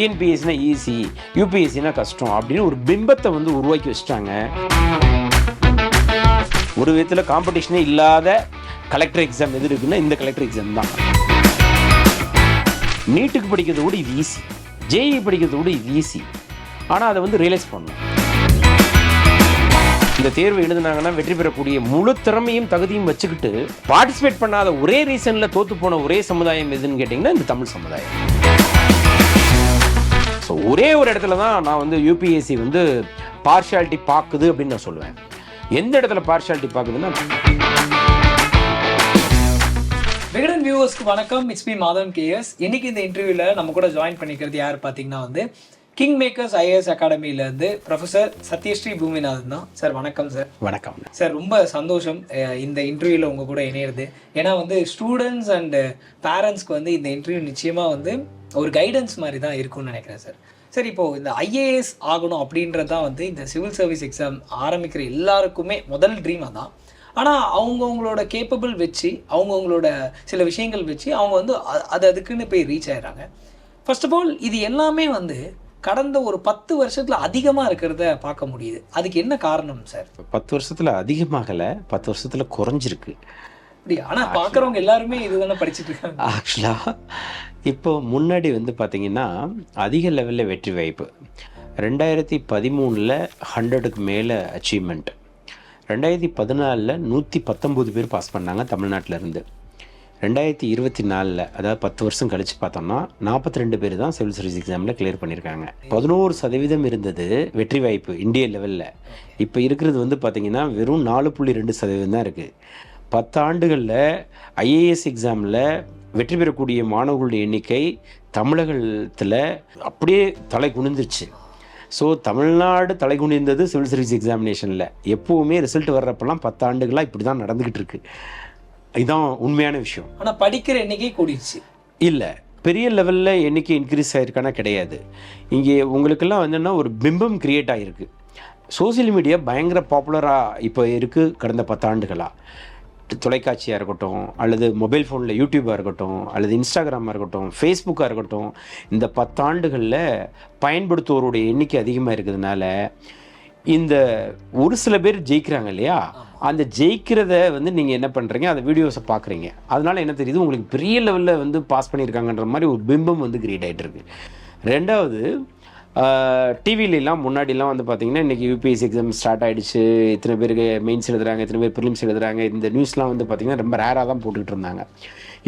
டிஎன்பிஎஸ்சினா easy யூபிஎஸ்சினா கஷ்டம் அப்படின்னு ஒரு பிம்பத்தை வந்து உருவாக்கி வச்சுட்டாங்க. ஒரு விதத்தில் காம்படிஷனே இல்லாத கலெக்டர் எக்ஸாம் எது இருக்குன்னா இந்த கலெக்டர் எக்ஸாம் தான். நீட்டுக்கு படிக்கிறது கூட இது ஈஸி ஜேஇ படிக்கிறது கூட இது ஈஸி ஆனால் அதை வந்து ரியலைஸ் பண்ணணும். இந்த தேர்வு எழுதுனாங்கன்னா வெற்றி பெறக்கூடிய முழு திறமையும் தகுதியும் வச்சுக்கிட்டு பார்ட்டிசிபேட் பண்ணாத ஒரே ரீசனில் தோற்று போன ஒரே சமுதாயம் எதுன்னு கேட்டிங்கன்னா இந்த தமிழ் சமுதாயம். ஸோ ஒரே ஒரு இடத்துல தான் நான் வந்து யூபிஎஸ்சி வந்து பார்ஷியாலிட்டி பார்க்குது அப்படின்னு நான் சொல்லுவேன். எந்த இடத்துல பார்ஷியாலிட்டி பார்க்குதுன்னா விகடன் வியூவர்ஸ்க்கு வணக்கம். இட்ஸ் மீ மாதவன் கேஎஸ் இன்னைக்கு இந்த இன்டர்வியூவில் நம்ம கூட ஜாயின் பண்ணிக்கிறது யார் பார்த்தீங்கன்னா வந்து கிங் மேக்கர்ஸ் ஐஏஎஸ் அகாடமில இருந்து ப்ரொஃபசர் சத்யஸ்ரீ பூமிநாதன் தான். சார் வணக்கம் சார் வணக்கம். சார் ரொம்ப சந்தோஷம் இந்த இன்டர்வியூல உங்க கூட இணையிறது. ஏன்னா வந்து ஸ்டூடெண்ட்ஸ் அண்ட் பேரண்ட்ஸ்க்கு வந்து இந்த இன்டர்வியூ நிச்சயமா வந்து ஒரு கைடன்ஸ் மாதிரி தான் இருக்கும்னு நினைக்கிறேன் சார் சார் இப்போ இந்த ஐஏஎஸ் ஆகணும் அப்படின்றது தான் வந்து இந்த சிவில் சர்வீஸ் எக்ஸாம் ஆரம்பிக்கிற எல்லாருக்குமே முதல் ட்ரீம் அதான். ஆனால் அவங்கவுங்களோட கேப்பபிள் வச்சு அவங்கவுங்களோட சில விஷயங்கள் வச்சு அவங்க வந்து அது அதுக்குன்னு போய் ரீச் ஆயிடுறாங்க. ஃபர்ஸ்ட் ஆஃப் ஆல் இது எல்லாமே வந்து கடந்த ஒரு பத்து வருஷத்துல அதிகமா இருக்கிறத பார்க்க முடியுது. அதுக்கு என்ன காரணம் சார்? பத்து வருஷத்தில் அதிகமாகலை பத்து வருஷத்தில் குறைஞ்சிருக்கு. அப்படியா? ஆனா பாக்குறவங்க எல்லாருமே இதுதானே படிச்சிட்டு இருக்காங்க. ஆக்சுவலாக இப்போ முன்னாடி வந்து பார்த்தீங்கன்னா அதிக லெவலில் வெற்றி வாய்ப்பு. ரெண்டாயிரத்தி பதிமூணில் ஹண்ட்ரடுக்கு மேலே அச்சீவ்மெண்ட் ரெண்டாயிரத்தி பதினாலில் நூற்றி பத்தொம்போது பேர் பாஸ் பண்ணாங்க தமிழ்நாட்டுல இருந்து. ரெண்டாயிரத்தி இருபத்தி நாலில் அதாவது பத்து வருஷம் கழித்து பார்த்தோம்னா நாற்பத்தி ரெண்டு பேர் தான் சிவில் சர்வீஸ் எக்ஸாமில் கிளியர் பண்ணியிருக்காங்க. பதினோரு சதவீதம் இருந்தது வெற்றி வாய்ப்பு இந்திய லெவலில். இப்போ இருக்கிறது வந்து பார்த்தீங்கன்னா வெறும் நாலு புள்ளி ரெண்டு சதவீதம் தான் இருக்குது பத்து ஆண்டுகளில் ஐஏஎஸ் எக்ஸாமில் வெற்றி பெறக்கூடிய மாணவர்களுடைய எண்ணிக்கை தமிழகத்தில் அப்படியே தலை குனிந்துருச்சு ஸோ தமிழ்நாடு தலை குனிந்தது சிவில் சர்வீஸ் எக்ஸாமினேஷனில். எப்போவுமே ரிசல்ட் வர்றப்பெல்லாம் பத்து ஆண்டுகளாக இப்படி தான் நடந்துக்கிட்டு இருக்குது இதுதான் உண்மையான விஷயம். ஆனா படிக்கிற எண்ணிக்கை கூடிடுச்சு. இல்லை பெரிய லெவலில் எண்ணிக்கை இன்க்ரீஸ் ஆயிருக்கானா கிடையாது. இங்கே உங்களுக்கெல்லாம் என்னென்னா ஒரு பிம்பம் கிரியேட் ஆகிருக்கு சோஷியல் மீடியா பயங்கர பாப்புலராக இப்போ இருக்குது கடந்த பத்தாண்டுகளாக தொலைக்காட்சியாக இருக்கட்டும் அல்லது மொபைல் ஃபோனில் யூடியூபாக இருக்கட்டும் அல்லது இன்ஸ்டாகிராமாக இருக்கட்டும் ஃபேஸ்புக்காக இருக்கட்டும் இந்த பத்தாண்டுகளில் பயன்படுத்துவோருடைய எண்ணிக்கை அதிகமாக இருக்கிறதுனால இந்த ஒரு சில பேர் ஜெயிக்கிறாங்க இல்லையா? அந்த ஜெயிக்கிறத வந்து நீங்கள் என்ன பண்ணுறீங்க அந்த வீடியோஸை பார்க்குறீங்க அதனால என்ன தெரியுது? உங்களுக்கு பெரிய லெவலில் வந்து பாஸ் பண்ணியிருக்காங்கன்ற மாதிரி ஒரு பிம்பம் வந்து கிரியேட் ஆகிட்டு இருக்கு ரெண்டாவது டிவிலெலாம் முன்னாடிலாம் வந்து பார்த்தீங்கன்னா இன்றைக்கி யூபிஎஸ்சி எக்ஸாம் ஸ்டார்ட் ஆகிடுச்சு இத்தனை பேருக்கு மெயின்ஸ் எழுதுறாங்க இத்தனை பேர் ப்ரிலிம்ஸ் எழுதுறாங்க. இந்த நியூஸ்லாம் வந்து பார்த்திங்கன்னா ரொம்ப ரேராக தான் போட்டுக்கிட்டு இருந்தாங்க.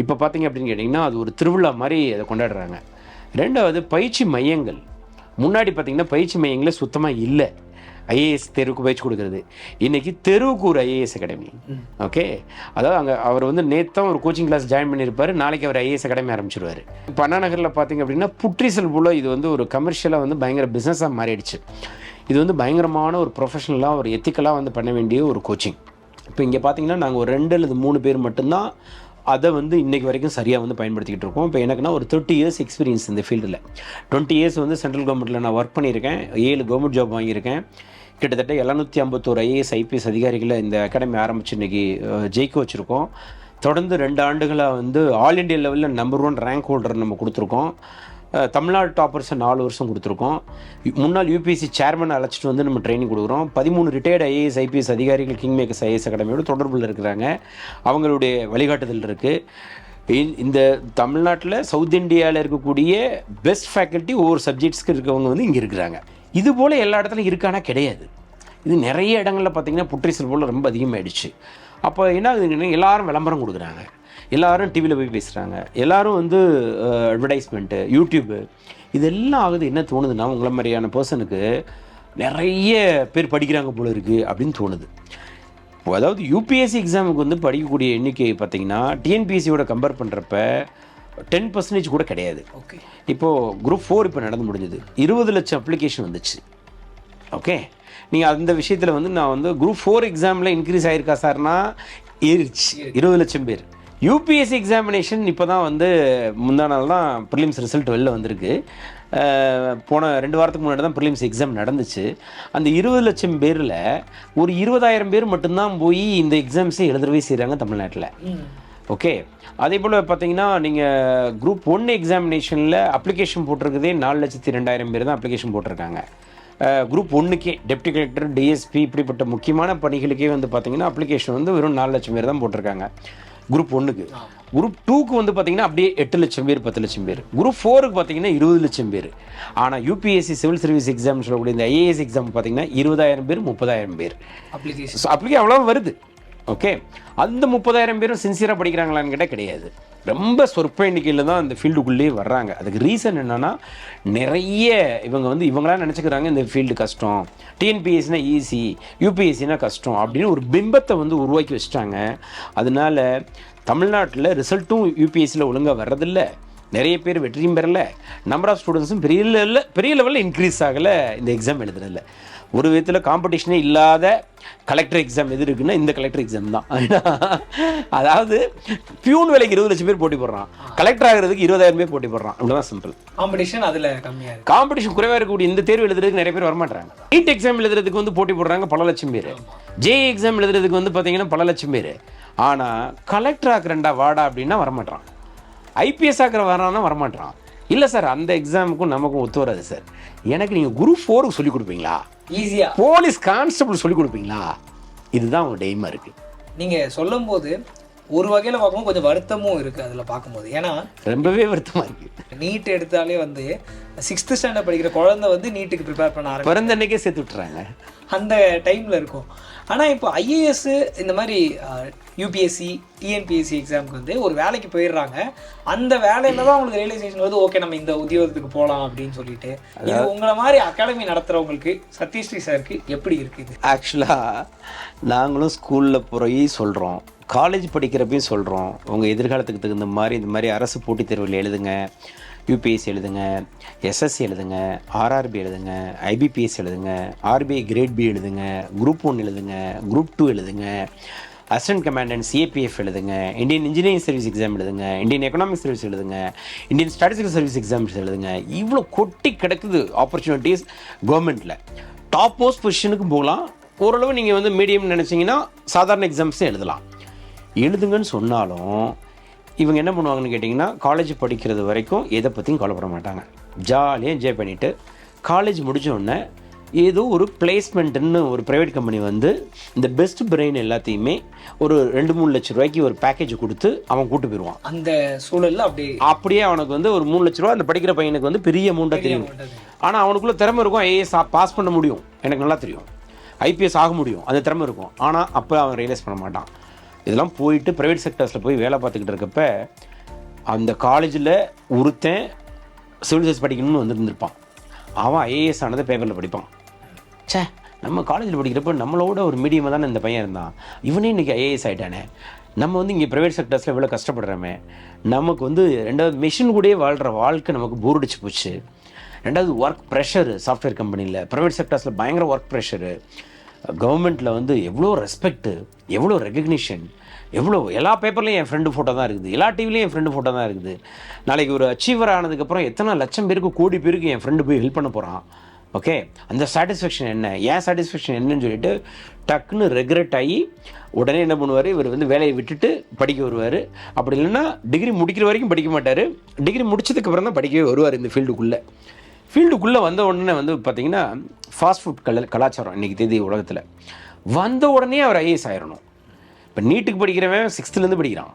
இப்போ பார்த்தீங்க அப்படின்னு கேட்டிங்கன்னா அது ஒரு திருவிழா மாதிரி அதை கொண்டாடுறாங்க. ரெண்டாவது பயிற்சி மையங்கள். முன்னாடி பார்த்தீங்கன்னா பயிற்சி மையங்களே சுத்தமாக இல்லை. ஐஏஎஸ் தெருவுக்கு பயிற்சி கொடுக்குறது. இன்னைக்கு தெருவுக்கு ஒரு ஐஏஎஸ் அகாடமி. ஓகே? அதாவது அங்கே அவர் வந்து நேற்று ஒரு கோச்சிங் கிளாஸ் ஜாயின் பண்ணியிருப்பார். நாளைக்கு அவர் ஐஏஎஸ் அகாடமி ஆரம்பிச்சிருவார். இப்போ அண்ணா நகரில் பார்த்தீங்க அப்படின்னா புட்ரிசல் போல இது வந்து ஒரு கமர்ஷியலாக வந்து பயங்கர பிஸ்னஸாக மாறிடுச்சு. இது வந்து பயங்கரமான ஒரு ப்ரொஃபஷனலாக ஒரு எத்திக்கலாக வந்து பண்ண வேண்டிய ஒரு கோச்சிங் இப்போ இங்கே பார்த்தீங்கன்னா நாங்கள் ஒரு ரெண்டு அல்லது மூணு பேர் மட்டும்தான் அதை வந்து இன்றைக்கு வரைக்கும் சரியாக வந்து பயன்படுத்திக்கிட்டு இருக்கோம். இப்போ எனக்குன்னா ஒரு தேர்ட்டி இயர்ஸ் எக்ஸ்பீரியன்ஸ் இந்த ஃபீல்டில் டுவெண்ட்டி இயர்ஸ் வந்து சென்ட்ரல் கவர்மெண்ட்டில் நான் ஒர்க் பண்ணியிருக்கேன். ஏழு கவர்மெண்ட் ஜாப் வாங்கியிருக்கேன். கிட்டத்தட்ட எழுநூற்றி ஐம்பத்தோரு ஐஏஎஸ் ஐபிஎஸ் அதிகாரிகளை இந்த அகாடமி ஆரம்பித்து இன்னைக்கு ஜெயிக்க வச்சுருக்கோம். தொடர்ந்து ரெண்டு ஆண்டுகளாக வந்து ஆல் இண்டியா லெவலில் நம்பர் ஒன் ரேங்க் ஹோல்டர் நம்ம கொடுத்துருக்கோம். தமிழ்நாடு டாப்பர்ஸை நாலு வருஷம் கொடுத்துருக்கோம். முன்னாள் யூபிஎஸ்சி சேர்மன் அழைச்சிட்டு வந்து நம்ம ட்ரைனிங் கொடுக்குறோம். பதிமூணு ரிட்டையர்டு ஐஏஎஸ் ஐபிஎஸ் அதிகாரிகள் கிங் மேக்கர்ஸ் ஐஏஎஸ் அகாடமியோட தொடர்பில் இருக்கிறாங்க. அவங்களுடைய வழிகாட்டுதல் இருக்குது இந்த தமிழ்நாட்டில் சவுத் இந்தியாவில் இருக்கக்கூடிய பெஸ்ட் ஃபேக்கல்ட்டி ஒவ்வொரு சப்ஜெக்ட்ஸ்க்கு இருக்கவங்க வந்து இங்கே இருக்கிறாங்க. இது போல் எல்லா இடத்துலையும் இருக்கானா? கிடையாது. இது நிறைய இடங்களில் பார்த்தீங்கன்னா புற்றீசல் போல் ரொம்ப அதிகமாகிடுச்சு அப்போ என்ன ஆகுதுங்கன்னா எல்லாரும் விளம்பரம் கொடுக்குறாங்க. எல்லாரும் டிவியில் போய் பேசுகிறாங்க எல்லாரும் வந்து அட்வர்டைஸ்மெண்ட்டு யூடியூப்பு இதெல்லாம் ஆகுது என்ன தோணுதுன்னா உங்களை மாதிரியான பர்சனுக்கு நிறைய பேர் படிக்கிறாங்க போல இருக்குது அப்படின்னு தோணுது. அதாவது யூபிஎஸ்சி எக்ஸாமுக்கு வந்து படிக்கக்கூடிய எண்ணிக்கை பார்த்திங்கன்னா டிஎன்பிஎஸ்சியோட கம்பேர் பண்ணுறப்ப டென் பர்சன்டேஜ் கூட கிடையாது. ஓகே இப்போது குரூப் ஃபோர் இப்போ நடந்து முடிஞ்சது. இருபது லட்சம் அப்ளிகேஷன் வந்துச்சு. ஓகே நீங்கள் அந்த விஷயத்தில் வந்து நான் வந்து குரூப் ஃபோர் எக்ஸாமில் இன்க்ரீஸ் ஆயிருக்கா சார்னா ஏறிச்சு இருபது லட்சம் பேர். யூபிஎஸ்சி எக்ஸாமினேஷன் இப்போ தான் வந்து முந்தா நாள் தான் ப்ரிலிம்ஸ் ரிசல்ட் வெளில வந்திருக்கு. போன ரெண்டு வாரத்துக்கு முன்னாடி தான் ப்ரிலிம்ஸ் எக்ஸாம் நடந்துச்சு. அந்த இருபது லட்சம் பேரில் ஒரு இருபதாயிரம் பேர் மட்டும்தான் போய் இந்த எக்ஸாம்ஸை எழுதவே செய்கிறாங்க தமிழ்நாட்டில். ஓகே. அதே போல் பார்த்தீங்கன்னா நீங்கள் குரூப் ஒன் எக்ஸாமினேஷனில் அப்ளிகேஷன் போட்டிருக்கதே நாலு லட்சத்தி ரெண்டாயிரம் பேர் தான் அப்ளிகேஷன் போட்டிருக்காங்க. குரூப் ஒன்றுக்கே டெப்டி கலெக்டர் டிஎஸ்பி இப்படிப்பட்ட முக்கியமான பணிகளுக்கே வந்து பார்த்தீங்கன்னா அப்ளிகேஷன் வந்து வெறும் நாலு லட்சம் பேர் தான் போட்டிருக்காங்க. குரூப் ஒன்றுக்கு குரூப் டூக்கு வந்து பார்த்தீங்கன்னா அப்படியே எட்டு லட்சம் பேர் பத்து லட்சம் பேர். குரூப் ஃபோருக்கு பார்த்தீங்கன்னா இருபது லட்சம் பேர். ஆனால் யூபிஎஸ்சி சிவில் சர்வீஸ் எக்ஸாம் சொல்லக்கூடிய இந்த ஐஏஎஸ் எக்ஸாம் பார்த்தீங்கன்னா இருபதாயிரம் பேர் முப்பதாயிரம் பேர். அப்ளிகேஷன் அப்ளிகே அவ்வளோ வருது. ஓகே அந்த முப்பதாயிரம் பேரும் சின்சியராக படிக்கிறாங்களான்னு கேட்டால் கிடையாது. ரொம்ப சொற்ப எண்ணிக்கையில் தான் அந்த ஃபீல்டுக்குள்ளேயே வர்றாங்க. அதுக்கு ரீசன் என்னென்னா நிறைய இவங்க வந்து இவங்களாம் நினச்சிக்கிறாங்க இந்த ஃபீல்டு கஷ்டம். டிஎன்பிஎஸ்சினா ஈஸி யூபிஎஸ்சினா கஷ்டம் அப்படின்னு ஒரு பிம்பத்தை வந்து உருவாக்கி வச்சுட்டாங்க. அதனால தமிழ்நாட்டில் ரிசல்ட்டும் யூபிஎஸ்சியில் ஒழுங்காக வர்றதில்ல. நிறைய பேர் வெற்றியும் பெறலை. நம்பர் ஆஃப் ஸ்டூடெண்ட்ஸும் பெரிய லெவலில் பெரிய லெவலில் இன்க்ரீஸ் ஆகலை. இந்த எக்ஸாம் எழுதுறதில்ல ஒரு விதத்தில் காம்படிஷனே இல்லாத கலெக்டர் எக்ஸாம் எது இருக்குன்னா இந்த கலெக்டர் எக்ஸாம் தான். அதாவது பியூன் வேலைக்கு இருபது லட்சம் பேர் போட்டி போடுறான். கலெக்டர் ஆகிறதுக்கு இருபதாயிரம் பேர் போட்டி போடுறான். இவ்வளோதான் சிம்பிள் காம்படிஷன் அதுல கம்மியா இருக்கு. காம்படிஷன் குறைவாக இருக்கக்கூடிய இந்த தேர்வு எழுதுறதுக்கு நிறைய பேர் வரமாட்டாங்க நீட் எக்ஸாம் எழுதுறதுக்கு வந்து போட்டி போடுறாங்க பல லட்சம் பேர். ஜே எக்ஸாம் எழுதுறதுக்கு வந்து பார்த்தீங்கன்னா பல லட்சம் பேர். ஆனால் கலெக்டர் ஆக்குறேன்டா வாடா அப்படின்னா வரமாட்டான் ஐபிஎஸ் ஆக்கிற வரானா வரமாட்டான் இல்லை சார் அந்த எக்ஸாமுக்கும் நமக்கும் ஒத்து வராது சார். எனக்கு நீங்கள் குரூப் ஃபோருக்கு சொல்லிக் கொடுப்பீங்களா? ஈஸியா போலீஸ் கான்ஸ்டபிள் சொல்லிக் கொடுப்பீங்களா? இதுதான் அவங்க டெய்மாக இருக்குது நீங்க சொல்லும்போது ஒரு வகையில பார்க்கும்போது கொஞ்சம் வருத்தமும் இருக்கு அதுல பார்க்கும்போது. ஏன்னா ரொம்பவே வருத்தமாக இருக்குது நீட் எடுத்தாலே வந்து சிக்ஸ்த் ஸ்டாண்டர்ட் படிக்கிற குழந்தை வந்து நீட்டுக்கு ப்ரிப்பேர் பண்ண ஆரம்பிக்கும். பிறந்த அன்னைக்கே சேர்த்து விட்டுறாங்க. அந்த டைம்ல இருக்கும். ஆனா இப்போ ஐஏஎஸ் இந்த மாதிரி யூபிஎஸ்சி டிஎன்பிஎஸ்சி எக்ஸாமுக்கு வந்து ஒரு வேலைக்கு போயிடுறாங்க. அந்த வேலையில தான் அவங்களுக்கு ரியலைசேஷன் வருது. ஓகே நம்ம இந்த உத்தியோகத்துக்கு போகலாம் அப்படின்னு சொல்லிட்டு. இது உங்களை மாதிரி அகாடமி நடத்துறவங்களுக்கு சத்யஸ்ரீ சாருக்கு எப்படி இருக்குது? ஆக்சுவலாக நாங்களும் ஸ்கூலில் போய் சொல்கிறோம் காலேஜ் படிக்கிறப்பையும் சொல்கிறோம் உங்கள் எதிர்காலத்துக்கு தகுந்த மாதிரி இந்த மாதிரி அரசு போட்டித் தேர்வில் எழுதுங்க. யூபிஎஸ்சி எழுதுங்க. எஸ்எஸ்சி எழுதுங்க. ஆர்ஆர்பி எழுதுங்க. ஐபிபிஎஸ் எழுதுங்க. ஆர்பிஐ கிரேட் பி எழுதுங்க. குரூப் ஒன் எழுதுங்க. குரூப் டூ எழுதுங்க. அசிஸ்டன்ட் கமாண்டன்ட் சிஏபிஎஃப் எழுதுங்க இந்தியன் இன்ஜினியரிங் சர்வீஸ் எக்ஸாம் எழுதுங்க இந்தியன் எக்கனாமிக் சர்வீஸ் எழுதுங்க இந்தியன் ஸ்டாட்டிஸ்டிக்கல் சர்வீஸ் எக்ஸாம்ஸ் எழுதுங்க. இவ்வளோ கொட்டி கிடக்குது ஆப்பர்ச்சுனிட்டிஸ் கவர்மெண்ட்டில் டாப் போஸ்ட் பொசிஷனுக்கு போகலாம். ஓரளவு நீங்கள் வந்து மீடியம் நினச்சிங்கன்னா சாதாரண எக்ஸாம்ஸே எழுதலாம். எழுதுங்கன்னு சொன்னாலும் இவங்க என்ன பண்ணுவாங்கன்னு கேட்டிங்கன்னா காலேஜ் படிக்கிறது வரைக்கும் எதை பற்றியும் கவலைப்பட மாட்டாங்க. ஜாலியாக என்ஜாய் பண்ணிவிட்டு காலேஜ் முடித்த உடனே ஏதோ ஒரு பிளேஸ்மெண்ட்டுன்னு ஒரு ப்ரைவேட் கம்பெனி வந்து இந்த பெஸ்ட் பிரெயின் எல்லாத்தையுமே ஒரு ரெண்டு மூணு லட்ச ரூபாய்க்கு ஒரு பேக்கேஜ் கொடுத்து அவன் கூட்டு போயிடுவான் அந்த சூழல்ல அப்படியே அப்படியே அவனுக்கு வந்து ஒரு மூணு லட்ச ரூபா அந்த படிக்கிற பையனுக்கு வந்து பெரிய அமௌண்ட்டாக தெரியும். ஆனால் அவனுக்குள்ள திறமை இருக்கும். ஐஏஎஸ் பாஸ் பண்ண முடியும். எனக்கு நல்லா தெரியும். ஐபிஎஸ் ஆக முடியும். அந்த திறமை இருக்கும். ஆனால் அப்போ அவன் ரியலைஸ் பண்ண மாட்டான். இதெல்லாம் போயிட்டு ப்ரைவேட் செக்டர்ஸில் போய் வேலை பார்த்துக்கிட்டு இருக்கப்ப அந்த காலேஜில் ஒருத்தன் சிவில் சர்வீஸ் படிக்கணும்னு வந்துருந்துருப்பான். அவன் ஐஏஎஸ் ஆனதை பேப்பரில் படிப்பான். ச்சே நம்ம காலேஜில் படிக்கிறப்ப நம்மளோட ஒரு மீடியமாக தானே இந்த பையன் இருந்தான். இவனே இன்றைக்கி ஐஏஎஸ் ஆகிட்டானே நம்ம வந்து இங்கே ப்ரைவேட் செக்டர்ஸில் இவ்வளோ கஷ்டப்படுறோமே. நமக்கு வந்து ரெண்டாவது மிஷின் கூடயே வாழ்கிற வாழ்க்கை நமக்கு போர் அடிச்சு போச்சு. ரெண்டாவது ஒர்க் ப்ரெஷரு சாஃப்ட்வேர் கம்பெனியில் ப்ரைவேட் செக்டர்ஸில் பயங்கர ஒர்க் ப்ரெஷரு கவர்மெண்ட்டில் வந்து எவ்வளோ ரெஸ்பெக்ட்டு எவ்வளோ ரெகக்னிஷன் எவ்வளோ எல்லா பேப்பர்லையும் என் ஃப்ரெண்டு ஃபோட்டோ தான் இருக்குது. எல்லா டிவிலையும் என் ஃப்ரெண்டு ஃபோட்டோ தான் இருக்குது. நாளைக்கு ஒரு அச்சீவர் ஆனதுக்கப்புறம் எத்தனை லட்சம் பேருக்கு கோடி பேருக்கு என் ஃப்ரெண்டு போய் ஹெல்ப் பண்ண போகிறான் ஓகே அந்த சாட்டிஸ்ஃபேக்ஷன் என்ன? ஏன் சாட்டிஸ்ஃபேக்ஷன் என்னன்னு சொல்லிட்டு டக்குன்னு ரெக்ரெட் ஆகி உடனே என்ன பண்ணுவார்? இவர் வந்து வேலையை விட்டுட்டு படிக்க வருவார். அப்படி இல்லைன்னா டிகிரி முடிக்கிற வரைக்கும் படிக்க மாட்டார். டிகிரி முடிச்சதுக்கப்புறம் தான் படிக்கவே வருவார் இந்த ஃபீல்டுக்குள்ளே ஃபீல்டுக்குள்ளே வந்த உடனே வந்து பார்த்தீங்கன்னா ஃபாஸ்ட் ஃபுட் கல கலாச்சாரம் இன்றைக்கி தேதி உலகத்தில். வந்த உடனே அவர் ஐஏஎஸ் ஆயிடணும் இப்போ நீட்டுக்கு படிக்கிறவன் சிக்ஸ்த்துலேருந்து படிக்கிறான்.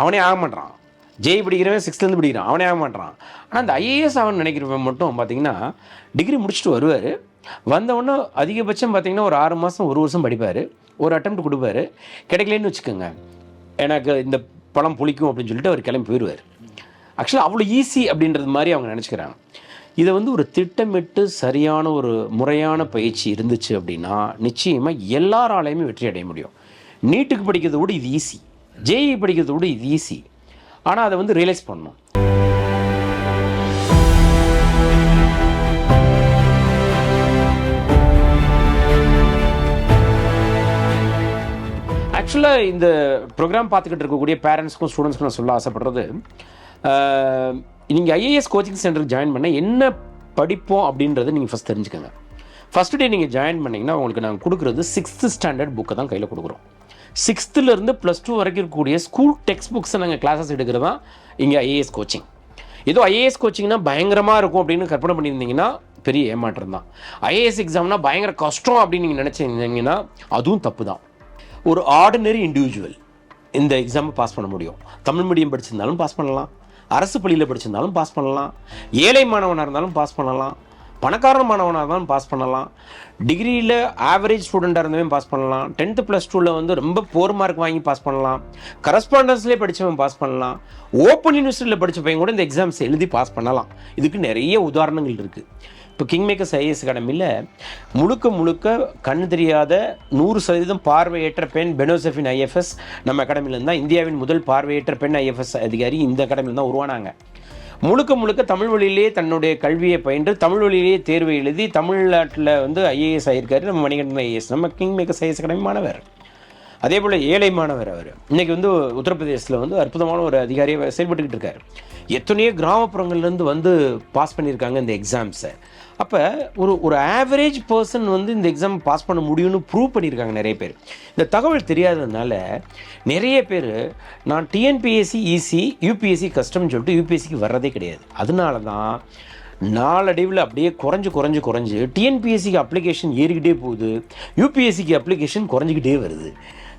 அவனே ஆக மாட்டான் ஜெய் படிக்கிறவன் சிக்ஸ்த்லேருந்து படிக்கிறான். அவனே ஆக மாட்டான். ஆனால் அந்த ஐஏஎஸ் அவன் நினைக்கிறவன் மட்டும் பார்த்தீங்கன்னா டிகிரி முடிச்சுட்டு வருவார். வந்தவொடனே அதிகபட்சம் பார்த்தீங்கன்னா ஒரு ஆறு மாதம் ஒரு வருஷம் படிப்பார். ஒரு அட்டம் கொடுப்பாரு. கிடைக்கலன்னு வச்சுக்கோங்க. எனக்கு இந்த பழம் புளிக்கும் அப்படின்னு சொல்லிட்டு அவர் கிளம்பி போயிடுவார். ஆக்சுவலாக அவ்வளோ ஈஸி அப்படின்றது மாதிரி அவங்க நினச்சிக்கிறாங்க. இதை வந்து ஒரு திட்டமிட்டு சரியான ஒரு முறையான பயிற்சி இருந்துச்சு அப்படின்னா நிச்சயமாக எல்லாராலையுமே வெற்றி அடைய முடியும். நீட்டுக்கு படிக்கிறத விட இது ஈஸி ஜேஇ படிக்கிறத விட இது ஈஸி ஆனால் அதை வந்து ரியலைஸ் பண்ணணும். ஆக்சுவலாக இந்த ப்ரோக்ராம் பார்த்துக்கிட்டு இருக்கக்கூடிய பேரண்ட்ஸ்க்கும் ஸ்டூடெண்ட்ஸ்க்கும் நான் சொல்ல ஆசைப்படுறது நீங்கள் ஐஏஎஸ் கோச்சிங் சென்டருக்கு ஜாயின் பண்ண என்ன படிப்போம் அப்படின்றத நீங்கள் ஃபஸ்ட் தெரிஞ்சுக்கோங்க. ஃபஸ்ட் டே நீங்கள் ஜாயின் பண்ணீங்கன்னா உங்களுக்கு நாங்கள் கொடுக்குறது சிக்ஸ்த்து ஸ்டாண்டர்ட் புக்கை தான் கையில் கொடுக்குறோம். சிக்ஸ்த்துலேருந்து ப்ளஸ் டூ வரைக்கும் இருக்கக்கூடிய ஸ்கூல் டெக்ஸ்ட் புக்ஸை நாங்கள் கிளாஸஸ் எடுக்கிறது தான் இங்கே ஐஏஎஸ் கோச்சிங் ஏதோ ஐஏஎஸ் கோச்சிங்னா பயங்கரமாக இருக்கும் அப்படின்னு கற்பனை பண்ணியிருந்தீங்கன்னா பெரிய ஏமாற்றம் தான். ஐஏஎஸ் எக்ஸாம்னா பயங்கர கஷ்டம் அப்படின்னு நீங்கள் நினச்சிருந்தீங்கன்னா அதுவும் தப்பு தான் ஒரு ஆர்டினரி இண்டிவிஜுவல் இந்த எக்ஸாமை பாஸ் பண்ண முடியும். தமிழ் மீடியம் படிச்சிருந்தாலும் பாஸ் பண்ணலாம். அரசு பள்ளியில் படிச்சிருந்தாலும் பாஸ் பண்ணலாம். ஏழை மாணவனாக இருந்தாலும் பாஸ் பண்ணலாம். பணக்காரமானவனாக மாணவனாக பாஸ் பண்ணலாம். டிகிரியில் ஆவரேஜ் ஸ்டூடெண்ட்டாக இருந்தவன் பாஸ் பண்ணலாம். டென்த்து ப்ளஸ் டூவில் வந்து ரொம்ப போர் மார்க் வாங்கி பாஸ் பண்ணலாம். கரஸ்பாண்டன்ஸ்லேயே படித்தவன் பாஸ் பண்ணலாம். ஓப்பன் யூனிவர்சிட்டியில் படித்த பையன் கூட இந்த எக்ஸாம்ஸ் எழுதி பாஸ் பண்ணலாம். இதுக்கு நிறைய உதாரணங்கள் இருக்குது இப்போ கிங் மேக்கர்ஸ் ஐஏஎஸ் அகாடமியில் முழுக்க முழுக்க கண் தெரியாத நூறு சதவீதம் பார்வையற்ற பெண் பெனோசெஃபின் ஐஎஃப்எஸ் நம்ம அகாடமியிலேருந்து தான் இந்தியாவின் முதல் பார்வையற்ற பெண் ஐஎஃப்எஸ் அதிகாரி இந்த அகாடமியில் தான் உருவானாங்க. முழுக்க முழுக்க தமிழ் வழியிலேயே தன்னுடைய கல்வியை பயின்று தமிழ் வழியிலேயே தேர்வு எழுதி தமிழ்நாட்டில் வந்து ஐஏஎஸ் ஆகியிருக்காரு நம்ம மணிகண்டன் ஐஏஎஸ் நம்ம கிங் மேக்கர்ஸ் ஐஏஎஸ் அகாடமி மாணவர். அதே போல் ஏழை மாணவர் அவர். இன்றைக்கி வந்து உத்தரப்பிரதேசத்தில் வந்து அற்புதமான ஒரு அதிகாரியாக செயல்பட்டுக்கிட்டு இருக்கார். எத்தனையோ கிராமப்புறங்கள்லேருந்து வந்து பாஸ் பண்ணியிருக்காங்க இந்த எக்ஸாம்ஸை அப்போ ஒரு ஒரு ஆவரேஜ் பர்சன் வந்து இந்த எக்ஸாம் பாஸ் பண்ண முடியும்னு ப்ரூவ் பண்ணியிருக்காங்க நிறைய பேர். இந்த தகவல் தெரியாததுனால நிறைய பேர் நான் டிஎன்பிஎஸ்சி இசி யூபிஎஸ்சி கஷ்டம்னு சொல்லிட்டு யூபிஎஸ்சிக்கு வர்றதே கிடையாது. அதனால தான் நாளடைவில் அப்படியே குறைஞ்சு குறைஞ்சு குறைஞ்சு டிஎன்பிஎஸ்சிக்கு அப்ளிகேஷன் ஏறிக்கிட்டே போகுது. யூபிஎஸ்சிக்கு அப்ளிகேஷன் குறைஞ்சிக்கிட்டே வருது.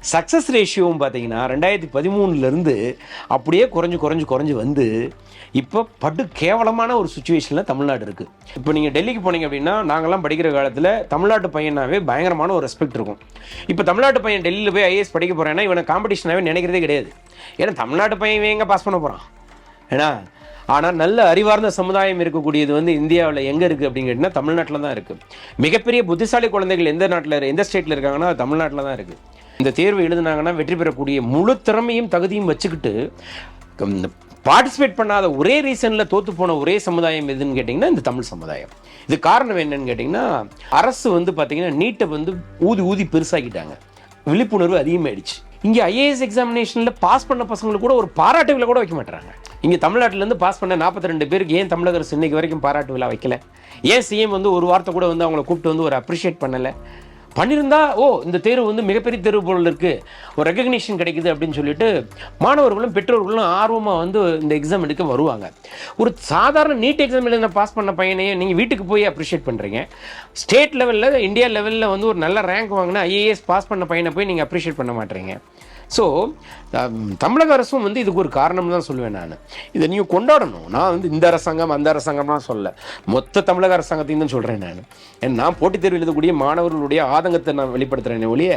சக்ஸஸ் ரேஷியோவும் பார்த்தீங்கன்னா ரெண்டாயிரத்தி பதிமூணுலேருந்து அப்படியே குறைஞ்சு குறைஞ்சு குறைஞ்சு வந்து இப்போ படு கேவலமான ஒரு சுச்சுவேஷனில் தமிழ்நாடு இருக்குது இப்போ நீங்கள் டெல்லிக்கு போனீங்க அப்படின்னா நாங்கள்லாம் படிக்கிற காலத்தில் தமிழ்நாட்டு பையனாவே பயங்கரமான ஒரு ரெஸ்பெக்ட் இருக்கும். இப்போ தமிழ்நாட்டு பையன் டெல்லியில் போய் ஐஏஎஸ் படிக்க போகிறேன்னா இவனை காம்படிஷனாகவே நினைக்கிறதே கிடையாது. ஏன்னா தமிழ்நாட்டு பையன் எங்கே பாஸ் பண்ண போகிறான் ஏன்னா ஆனால் நல்ல அறிவார்ந்த சமுதாயம் இருக்கக்கூடியது வந்து இந்தியாவில் எங்கே இருக்குது அப்படின்னு கேட்டிங்கன்னா தமிழ்நாட்டில் தான் இருக்குது மிகப்பெரிய புத்திசாலி குழந்தைகள் எந்த நாட்டில் எந்த ஸ்டேட்டில் இருக்காங்கன்னா தமிழ்நாட்டில் தான் இருக்குது இந்த தேர்வு எழுதுனாங்கன்னா வெற்றி பெறக்கூடிய முழு திறமையும் தகுதியும் வச்சுக்கிட்டு பார்ட்டிசிபேட் பண்ணாத ஒரே ரீசனில் தோற்று போன ஒரே சமுதாயம் எதுன்னு கேட்டிங்கன்னா இந்த தமிழ் சமுதாயம். இது காரணம் என்னன்னு கேட்டிங்கன்னா அரசு வந்து பார்த்திங்கன்னா நீட்டை வந்து ஊதி ஊதி பெருசாக்கிட்டாங்க. விழிப்புணர்வு அதிகமாயிடுச்சு. இங்கே ஐஏஎஸ் எக்ஸாமினேஷனில் பாஸ் பண்ண பசங்களுக்கு கூட ஒரு பாராட்டு விழா கூட வைக்க மாட்டேறாங்க இங்கே தமிழ்நாட்டிலேருந்து பாஸ் பண்ண நாற்பத்தி ரெண்டு பேருக்கு ஏன் தமிழக அரசு இன்றைக்கு வரைக்கும் பாராட்டு விழா வைக்கல? ஏன் சிஎம் வந்து ஒரு வார்த்தை கூட வந்து அவங்கள கூப்பிட்டு வந்து ஒரு அப்ரிஷியேட் பண்ணலை? பண்ணியிருந்தா ஓ இந்த தேர்வு வந்து மிகப்பெரிய தேர்வு போல் இருக்குது ஒரு ரெக்கக்னிஷன் கிடைக்குது அப்படின்னு சொல்லிட்டு மாணவர்களும் பெற்றோர்களும் ஆர்வமாக வந்து இந்த எக்ஸாம் எடுக்க வருவாங்க. ஒரு சாதாரண நீட் எக்ஸாம் எழுத பாஸ் பண்ண பையனையே நீங்கள் வீட்டுக்கு போய் அப்ரிஷியேட் பண்ணுறீங்க ஸ்டேட் லெவலில் இந்தியா லெவலில் வந்து ஒரு நல்ல ரேங்க் வாங்கினா ஐஏஎஸ் பாஸ் பண்ண பையனை போய் நீங்கள் அப்ரிஷியேட் பண்ண மாட்டேறீங்க ஸோ தமிழக அரசும் வந்து இதுக்கு ஒரு காரணம் தான் சொல்லுவேன் நான். இதை நீங்கள் கொண்டாடணும். நான் வந்து இந்த அரசாங்கம் அந்த அரசாங்கம்லாம் சொல்ல. மொத்த தமிழக அரசாங்கத்தையும் தான் சொல்கிறேன் நான். ஏன்னா நான் போட்டித் தேர்வு எழுதக்கூடிய மாணவர்களுடைய ஆதங்கத்தை நான் வெளிப்படுத்துகிறேன் ஒழிய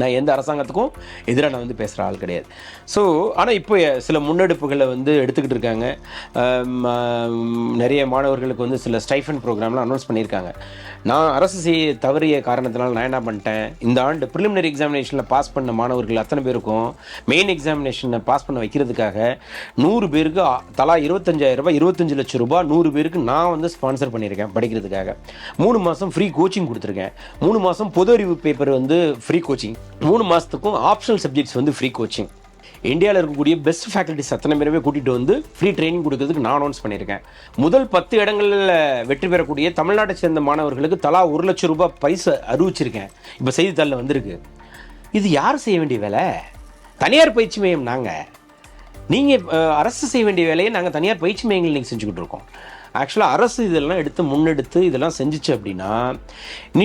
நான் எந்த அரசாங்கத்துக்கும் எதிராக நான் வந்து பேசுகிற ஆள் கிடையாது. ஸோ ஆனால் இப்போ சில முன்னெடுப்புகளை வந்து எடுத்துக்கிட்டு இருக்காங்க. நிறைய மாணவர்களுக்கு வந்து சில ஸ்டைஃபன் ப்ரோக்ராம்லாம் அனௌன்ஸ் பண்ணியிருக்காங்க. நான் அரசு செய்ய தவறிய காரணத்தினால் நான் என்ன பண்ணிட்டேன்? இந்த ஆண்டு ப்ரிலிமினரி எக்ஸாமினேஷனில் பாஸ் பண்ண மாணவர்கள் அத்தனை பேருக்கும் மெயின் எக்ஸாமினேஷனை பாஸ் பண்ண வைக்கிறதுக்காக நூறு பேருக்கு தலா இருபத்தஞ்சாயிரம் ரூபாய் இருபத்தஞ்சு லட்சம் ரூபாய் நூறு பேருக்கு நான் வந்து ஸ்பான்சர் பண்ணியிருக்கேன் படிக்கிறதுக்காக. மூணு மாதம் ஃப்ரீ கோச்சிங் கொடுத்துருக்கேன். மூணு மாதம் பொது அறிவு பேப்பர் வந்து ஃப்ரீ கோச்சிங் மூணு மாதத்துக்கும் ஆப்ஷனல் சப்ஜெக்ட்ஸ் வந்து ஃப்ரீ கோச்சிங் இந்தியாவில் இருக்கக்கூடிய பெஸ்ட் ஃபேக்கல்டிஸ் அத்தனை பேருமே கூட்டிகிட்டு வந்து ஃப்ரீ ட்ரைனிங் கொடுக்கறதுக்கு நான் அனௌன்ஸ் பண்ணியிருக்கேன். முதல் பத்து இடங்களில் வெற்றி பெறக்கூடிய தமிழ்நாட்டை சேர்ந்த மாணவர்களுக்கு தலா ஒரு லட்சம் ரூபாய் பரிசு அறிவிச்சிருக்கேன். இப்போ செய்தித்தாளில் வந்திருக்கு. இது யார் செய்ய வேண்டிய வேலை? தனியார் பயிற்சி மையம் நாங்கள் நீங்கள் அரசு செய்ய வேண்டிய வேலையை நாங்கள் தனியார் பயிற்சி மையங்கள் நீங்கள் செஞ்சுக்கிட்டு இருக்கோம். ஆக்சுவலாக அரசு இதெல்லாம் எடுத்து முன்னெடுத்து இதெல்லாம் செஞ்சுச்சு அப்படின்னா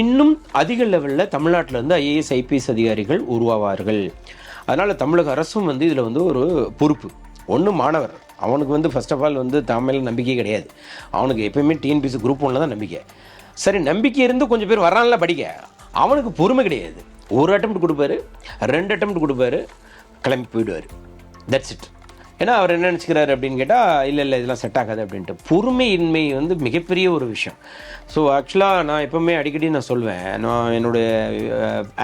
இன்னும் அதிக லெவலில் தமிழ்நாட்டில் இருந்து ஐஏஎஸ் ஐபிஎஸ் அதிகாரிகள் உருவாவார்கள். அதனால் தமிழக அரசும் வந்து இதில் வந்து ஒரு பொறுப்பு. ஒன்று மாணவர். அவனுக்கு வந்து ஃபஸ்ட் ஆஃப் ஆல் வந்து தமிழ் நம்பிக்கை கிடையாது. அவனுக்கு எப்பயுமே டிஎன்பிசி குரூப் ஒன்றில் தான் நம்பிக்கை. சரி நம்பிக்கை இருந்து கொஞ்சம் பேர் வரான்ல படிக்க. அவனுக்கு பொறுமை கிடையாது. ஒரு அட்டம் கொடுப்பாரு ரெண்டு அட்டம் கொடுப்பாரு கிளம்பி போயிடுவார். தட்ஸ் இட் ஏன்னா அவர் என்ன நினச்சிக்கிறாரு அப்படின்னு கேட்டால் இல்லை இல்லை இதெல்லாம் செட் ஆகாது அப்படின்ட்டு. பொறுமையின்மை வந்து மிகப்பெரிய ஒரு விஷயம். ஸோ ஆக்சுவலாக நான் எப்போவுமே அடிக்கடி நான் சொல்வேன் நான் என்னுடைய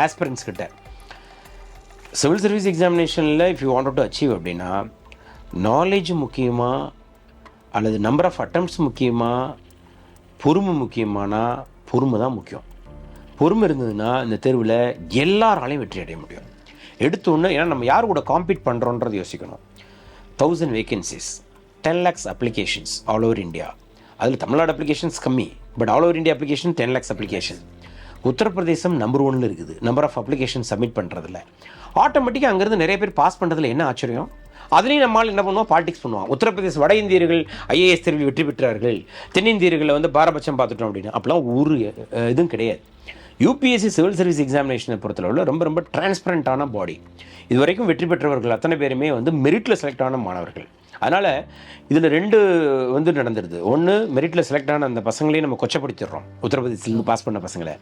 ஆஸ்பிரன்ஸ் கிட்ட. Civil service எக்ஸாமினேஷனில் if you want to achieve அப்படின்னா நாலேஜ் முக்கியமாக அல்லது நம்பர் ஆஃப் அட்டம்ப்ட்ஸ் முக்கியமாக பொறுமை முக்கியமானா பொறுமை தான் முக்கியம். பொறுமை இருந்ததுன்னா இந்த தேர்வில் எல்லாராலையும் வெற்றி அடைய முடியும். எடுத்தோன்னே ஏன்னா நம்ம யார் கூட காம்பீட் பண்ணுறோன்றது யோசிக்கணும். Thousand vacancies ten lakhs applications all over India அதில் தமிழ்நாடு அப்ளிகேஷன்ஸ் கம்மி but all over India application ten lakhs application Uttar Pradesh number ஒன்னில் இருக்குது. நம்பர் ஆஃப் அப்ளிகேஷன் சப்மிட் பண்ணுறதுல ஆட்டோமேட்டிக்காக அங்கேருந்து நிறைய பேர் பாஸ் பண்ணுறதுல என்ன ஆச்சரியம்? அதுலேயும் நம்மால் என்ன பண்ணுவோம்? பாலிடிக்ஸ் பண்ணுவோம். உத்தரப்பிரதேச வட இந்தியர்கள் ஐஏஎஸ் தேர்வில் வெற்றி பெற்றார்கள். தென்னிந்தியர்களை வந்து பாரபட்சம் பார்த்துட்டோம் அப்படின்னா. அப்போலாம் ஒரு இதுவும் கிடையாது. யூபிஎஸ்சி சிவில் சர்வீஸ் எக்ஸாமினேஷனை பொறுத்தளவில் ரொம்ப ரொம்ப டிரான்ஸ்பரண்ட்டான பாடி இது வரைக்கும் வெற்றி பெற்றவர்கள் அத்தனை பேருமே வந்து மெரிட்டில் செலக்ட் ஆன மாணவர்கள். அதனால் இதில் ரெண்டு வந்து நடந்துடுது ஒன்று மெரிட்டில் செலக்ட் ஆன அந்த பசங்களையும் நம்ம கொச்சப்படுத்திடுறோம். உத்தரப்பிரதேசிலேருந்து பாஸ் பண்ண பசங்களை.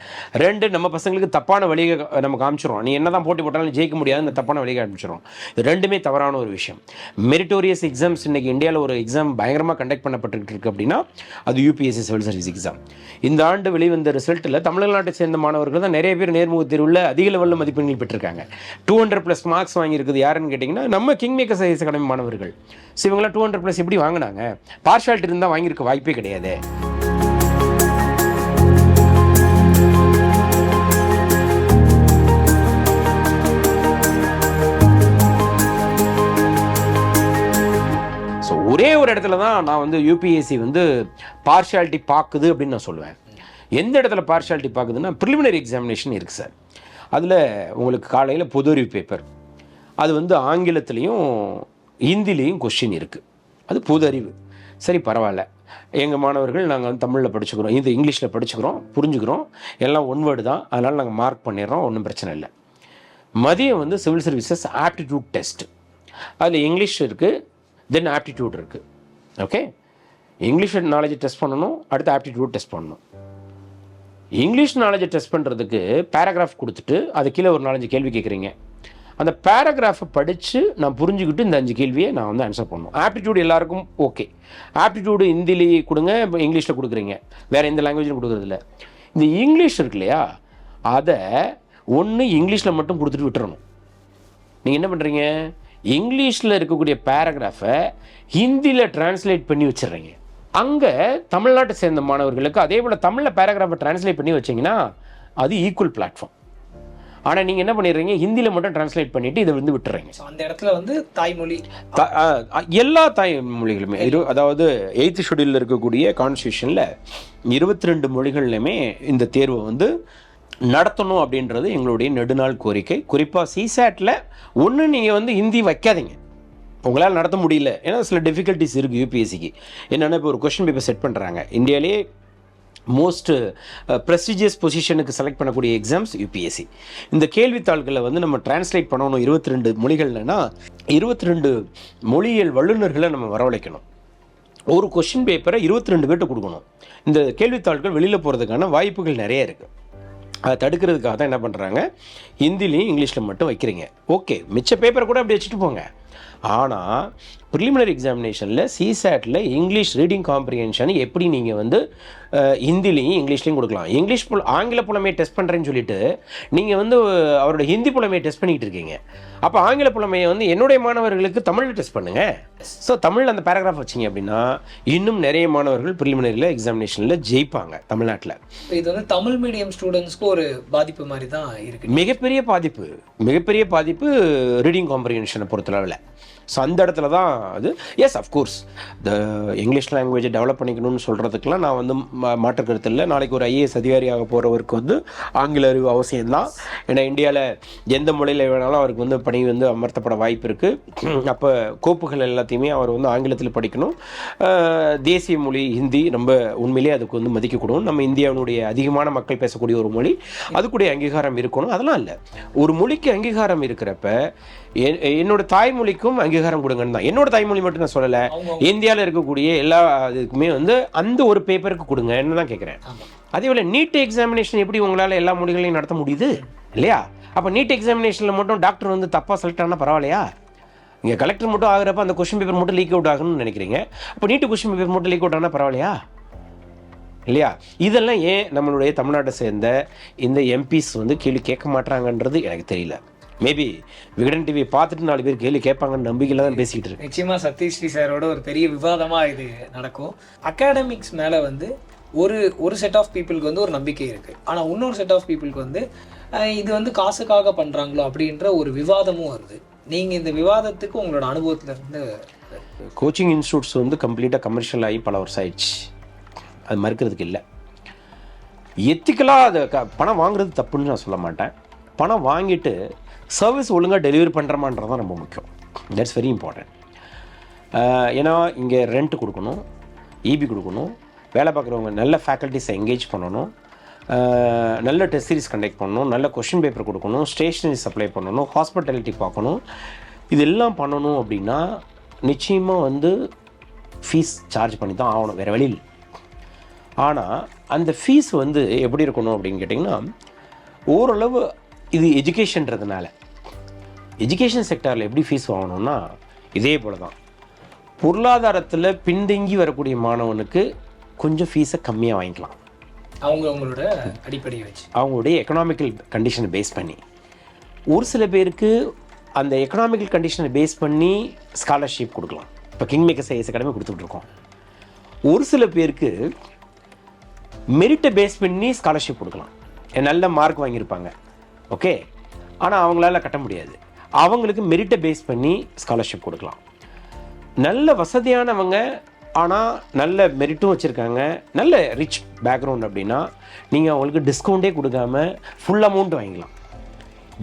ரெண்டு நம்ம பசங்களுக்கு தப்பான வழியை நம்ம காமிச்சிடுறோம். நீ என்ன தான் போட்டி போட்டாலும் ஜெயிக்க முடியாது தப்பான வழியை காமிச்சிடும் இது ரெண்டுமே தவறான ஒரு விஷயம். மெரிட்டோரியஸ் எக்ஸாம்ஸ் இன்னைக்கு இந்தியாவில் ஒரு எக்ஸாம் பயங்கரமாக கண்டக்ட் பண்ணப்பட்டுக்கிட்டு இருக்கு அப்படின்னா அது யூபிஎஸ்சி சிவில் சர்வீஸ் எக்ஸாம் இந்த ஆண்டு வெளிவந்த ரிசல்ட்டில் தமிழ்நாட்டை சேர்ந்த மாணவர்கள் தான் நிறைய பேர் நேர்முக தேர்வில் அதிக லெவலில் மதிப்பெண்கள் பெற்றிருக்காங்க. டூ ஹண்ட்ரட் ப்ளஸ் மார்க்ஸ் வாங்கியிருக்குது யாருன்னு கேட்டிங்கன்னா நம்ம கிங் மேக்கர் சர்வீஸ் அகாடமி மாணவர்கள். ஸோ இவங்களாம் டூ ஹண்ட்ரட் ப்ளஸ் எப்படி வாங்கினாங்க? பார்ஷாலிட்டி இருந்தால் வாங்கியிருக்க வாய்ப்பே கிடையாது. ஸோ ஒரே ஒரு இடத்துல தான் நான் வந்து யூபிஎஸ்சி வந்து பார்ஷாலிட்டி பார்க்குது அப்படின்னு நான் சொல்லுவேன். எந்த இடத்துல பார்ஷாலிட்டி பார்க்குதுன்னா ப்ரிலிமினரி எக்ஸாமினேஷன் இருக்குது சார். அதில் உங்களுக்கு காலையில் பொது அறிவு பேப்பர் அது வந்து ஆங்கிலத்துலேயும் ஹிந்திலேயும் கொஸ்டின் இருக்குது அது புதறிவு அறிவு. சரி பரவாயில்ல. எங்கள் மாணவர்கள் நாங்கள் வந்து தமிழில் படிச்சுக்கிறோம். இது இங்கிலீஷில் படிச்சுக்கிறோம் புரிஞ்சுக்கிறோம். எல்லாம் ஒன் வேர்டு தான். அதனால் நாங்கள் மார்க் பண்ணிடுறோம். ஒன்றும் பிரச்சனை இல்லை. மதியம் வந்து சிவில் சர்வீசஸ் ஆப்டிடியூட் டெஸ்ட் அதில் இங்கிலீஷ் இருக்குது தென் ஆப்டிடியூட் இருக்குது ஓகே இங்கிலீஷ் நாலேஜ் டெஸ்ட் பண்ணணும் அடுத்து ஆப்டிடியூட் டெஸ்ட் பண்ணணும். இங்கிலீஷ் நாலேஜை டெஸ்ட் பண்ணுறதுக்கு பேராகிராஃப் கொடுத்துட்டு அது கீழே ஒரு நாலஞ்சு கேள்வி கேட்குறீங்க அந்த பேராகிராஃபை படித்து நான் புரிஞ்சுக்கிட்டு இந்த அஞ்சு கேள்வியை நான் வந்து ஆன்சர் பண்ணணும். ஆப்டிடியூட் எல்லாருக்கும் ஓகே ஆப்டிடியூடு ஹிந்திலேயே கொடுங்க இப்போ இங்கிலீஷில் கொடுக்குறீங்க. வேறு எந்த லாங்குவேஜிலும் கொடுக்குறதில்ல இந்த இங்கிலீஷ் இருக்கு இல்லையா? அதை ஒன்று இங்கிலீஷில் மட்டும் கொடுத்துட்டு விட்டுறணும். நீங்கள் என்ன பண்ணுறீங்க இங்கிலீஷில் இருக்கக்கூடிய பேராகிராஃபை ஹிந்தியில் டிரான்ஸ்லேட் பண்ணி வச்சிடுறீங்க. அங்கே தமிழ்நாட்டை சேர்ந்த மாணவர்களுக்கு அதே போல் தமிழில் பேராகிராஃபை டிரான்ஸ்லேட் பண்ணி வச்சீங்கன்னா அது ஈக்குவல் பிளாட்ஃபார்ம் ஆனால் நீங்கள் என்ன பண்ணிடுறீங்க? ஹிந்தியில் மட்டும் டிரான்ஸ்லேட் பண்ணிவிட்டு இதை வந்து விட்டுறீங்க. ஸோ அந்த இடத்துல வந்து தாய்மொழி. எல்லா தாய் மொழிகளுமே இரு அதாவது எயித்து ஷெடியூலில் இருக்கக்கூடிய கான்ஸ்டியூஷனில் இருபத்தி ரெண்டு மொழிகள்லையுமே இந்த தேர்வை வந்து நடத்தணும் அப்படின்றது எங்களுடைய நெடுநாள் கோரிக்கை. குறிப்பாக சிசேட்டில் ஒன்று நீங்கள் வந்து ஹிந்தி வைக்காதீங்க. உங்களால் நடத்த முடியல. ஏன்னா சில டிஃபிகல்ட்டிஸ் இருக்குது யூபிஎஸ்சிக்கு என்னென்னா இப்போ ஒரு கொஷின் பேப்பர் செட் பண்ணுறாங்க இந்தியாவிலே மோஸ்ட் ப்ரெஸ்டிஜியஸ் பொசிஷனுக்கு செலக்ட் பண்ணக்கூடிய எக்ஸாம்ஸ் யூபிஎஸ்சி இந்த கேள்வித்தாள்களை வந்து நம்ம டிரான்ஸ்லேட் பண்ணணும் இருபத்தி ரெண்டு மொழிகள்னா இருபத்தி ரெண்டு மொழியியல் வல்லுநர்களை நம்ம வரவழைக்கணும். ஒரு கொஷின் பேப்பரை இருபத்தி ரெண்டு பேர்ட்டு கொடுக்கணும். இந்த கேள்வித்தாள்கள் வெளியில் போகிறதுக்கான வாய்ப்புகள் நிறைய இருக்குது அதை தடுக்கிறதுக்காக தான் என்ன பண்ணுறாங்க ஹிந்திலையும் இங்கிலீஷில் மட்டும் வைக்கிறீங்க. ஓகே மிச்ச பேப்பரை கூட அப்படி வச்சுட்டு போங்க. ஆனால் ப்ரிலிமினரி எக்ஸாமினேஷனில் சிசேட்டில் இங்கிலீஷ் ரீடிங் காம்ப்ரிஹென்ஷன் எப்படி நீங்கள் வந்து ஹிந்திலையும் இங்கிலீஷ்லையும் கொடுக்கலாம். இங்கிலீஷ் புல ஆங்கில புலமையை டெஸ்ட் பண்ணுறேன்னு சொல்லிட்டு நீங்கள் வந்து அவரோட ஹிந்தி புலமையை டெஸ்ட் பண்ணிக்கிட்டு இருக்கீங்க. அப்போ ஆங்கில புலமையை வந்து என்னுடைய மாணவர்களுக்கு தமிழில் டெஸ்ட் பண்ணுங்கள் ஸோ தமிழில் அந்த பேராகிராஃப் வச்சிங்க அப்படின்னா இன்னும் நிறைய மாணவர்கள் ப்ரிலிமினரியில் எக்ஸாமினேஷனில் ஜெயிப்பாங்க தமிழ்நாட்டில். இது வந்து தமிழ் மீடியம் ஸ்டூடெண்ட்ஸ்க்கு ஒரு பாதிப்பு மாதிரி தான் இருக்கு. மிகப்பெரிய பாதிப்பு. மிகப்பெரிய பாதிப்பு ரீடிங் காம்ப்ரிஹென்ஷனை பொறுத்தளவில். ஸோ அந்த இடத்துல தான் அது yes of course the English லாங்குவேஜை டெவலப் பண்ணிக்கணும்னு சொல்கிறதுக்கெலாம் நான் வந்து மா- மாற்று கருத்து இல்லை. நாளைக்கு ஒரு ஐஏஎஸ் அதிகாரியாக போகிறவருக்கு வந்து ஆங்கில அறிவு அவசியம்தான். ஏன்னா இந்தியாவில் எந்த மொழியில் வேணாலும் அவருக்கு வந்து பணி வந்து அமர்த்தப்பட வாய்ப்பு இருக்குது அப்போ கோப்புகள் எல்லாத்தையுமே அவர் வந்து ஆங்கிலத்தில் படிக்கணும். தேசிய மொழி ஹிந்தி ரொம்ப உண்மையிலேயே அதுக்கு வந்து மதிக்கக்கூடும். நம்ம இந்தியாவினுடைய அதிகமான மக்கள் பேசக்கூடிய ஒரு மொழி. அதுக்குடைய அங்கீகாரம் இருக்கணும். அதெல்லாம் இல்லை. ஒரு மொழிக்கு அங்கீகாரம் இருக்கிறப்ப என்னோட தாய்மொழிக்கும் அங்கீகாரம் கொடுங்கன்னு தான். என்னோட தாய்மொழி மட்டும் நான் சொல்லலை. இந்தியாவில் இருக்கக்கூடிய எல்லா இதுக்குமே வந்து அந்த ஒரு பேப்பருக்கு கொடுங்கன்னு தான் கேட்குறேன் அதே போல் நீட் எக்ஸாமினேஷன் எப்படி உங்களால் எல்லா மொழிகளையும் நடத்த முடியுது? இல்லையா? அப்போ நீட் எக்ஸாமினேஷனில் மட்டும் டாக்டர் வந்து தப்பாக செலக்ட் ஆனால் பரவாயில்லையா? இங்கே கலெக்டர் மட்டும் ஆகுறப்ப அந்த கொஷின் பேப்பர் மட்டும் லீக் அவுட் ஆகணும்னு நினைக்கிறீங்க. அப்போ நீட்டு கொஷின் பேப்பர் மட்டும் லீக் அவுட் ஆனால் பரவாயில்லையா? இல்லையா? இதெல்லாம் ஏன் நம்மளுடைய தமிழ்நாட்டை சேர்ந்த இந்த எம்பிஸ் வந்து கேள்வி கேட்க மாட்டாங்கன்றது எனக்கு தெரியல. மேபி விகடன் டிவி பார்த்துட்டு நாலு பேர் கேள்வி கேட்பாங்கன்னு நம்பிக்கையில் தான் பேசிக்கிட்டு இருக்கேன். நிச்சயமா சதீஷ்ரீ சாரோட ஒரு பெரிய விவாதமா இது நடக்கும். அகாடமிக்ஸ் மேல வந்து ஒரு ஒரு செட் ஆஃப் பீப்புளுக்கு வந்து ஒரு நம்பிக்கை இருக்கு. ஆனா இன்னொரு செட் ஆஃப் பீப்புளுக்கு வந்து இது வந்து காசுக்காக பண்றாங்களோ அப்படின்ற ஒரு விவாதமும் வருது. நீங்க இந்த விவாதத்துக்கு உங்களோட அனுபவத்துல இருந்து கோச்சிங் இன்ஸ்டியூட்ஸ் வந்து கம்ப்ளீட்டாக கமர்ஷியல் ஆகி பல வருஷம் ஆயிடுச்சு. அது மறுக்கிறதுக்கு இல்லை. எத்திக்கலாக அதை பணம் வாங்குறது தப்புன்னு நான் சொல்ல மாட்டேன். பணம் வாங்கிட்டு சர்வீஸ் ஒழுங்காக டெலிவரி பண்ணுறமான்றது தான் ரொம்ப முக்கியம். தட்ஸ் வெரி இம்பார்ட்டன்ட் ஏன்னா இங்கே ரெண்ட் கொடுக்கணும் இபி கொடுக்கணும் வேலை பார்க்குறவங்க நல்ல ஃபேக்கல்ட்டிஸை எங்கேஜ் பண்ணணும் நல்ல டெஸ்ட் சீரிஸ் கண்டக்ட் பண்ணணும் நல்ல கொஷின் பேப்பர் கொடுக்கணும் ஸ்டேஷனரி சப்ளை பண்ணணும் ஹாஸ்பிட்டாலிட்டி பார்க்கணும். இதெல்லாம் பண்ணணும் அப்படின்னா நிச்சயமாக வந்து ஃபீஸ் சார்ஜ் பண்ணி தான் ஆகணும் வேறு வழியில் ஆனால் அந்த ஃபீஸ் வந்து எப்படி இருக்கணும் அப்படின்னு கேட்டிங்கன்னா ஓரளவு இது எஜுகேஷன்றதுனால எஜுகேஷன் செக்டாரில் எப்படி ஃபீஸ் வாங்கணும்னா இதே போல தான் பொருளாதாரத்தில் பின்தங்கி வரக்கூடிய மாணவனுக்கு கொஞ்சம் ஃபீஸை கம்மியாக வாங்கிக்கலாம். அவங்க அவங்களோட அடிப்படையை வச்சு. அவங்களுடைய எக்கனாமிக்கல் கண்டிஷனை பேஸ் பண்ணி. ஒரு சில பேருக்கு அந்த எக்கனாமிக்கல் கண்டிஷனை பேஸ் பண்ணி ஸ்காலர்ஷிப் கொடுக்கலாம். இப்போ கிங் மேக்கர்ஸ் ஐஎஸ் அகாடமி கொடுத்துட்டு இருக்கோம் ஒரு சில பேருக்கு மெரிட்டை பேஸ் பண்ணி ஸ்காலர்ஷிப் கொடுக்கலாம். நல்ல மார்க் வாங்கியிருப்பாங்க. ஓகே ஆனால் அவங்களால கட்ட முடியாது. அவங்களுக்கு மெரிட்டை பேஸ் பண்ணி ஸ்காலர்ஷிப் கொடுக்கலாம். நல்ல வசதியானவங்க ஆனால் நல்ல மெரிட்டும் வச்சுருக்காங்க. நல்ல ரிச் பேக்ரவுண்ட் அப்படின்னா நீங்கள் அவங்களுக்கு டிஸ்கவுண்ட்டே கொடுக்காம ஃபுல் அமௌண்ட் வாங்கிக்கலாம்.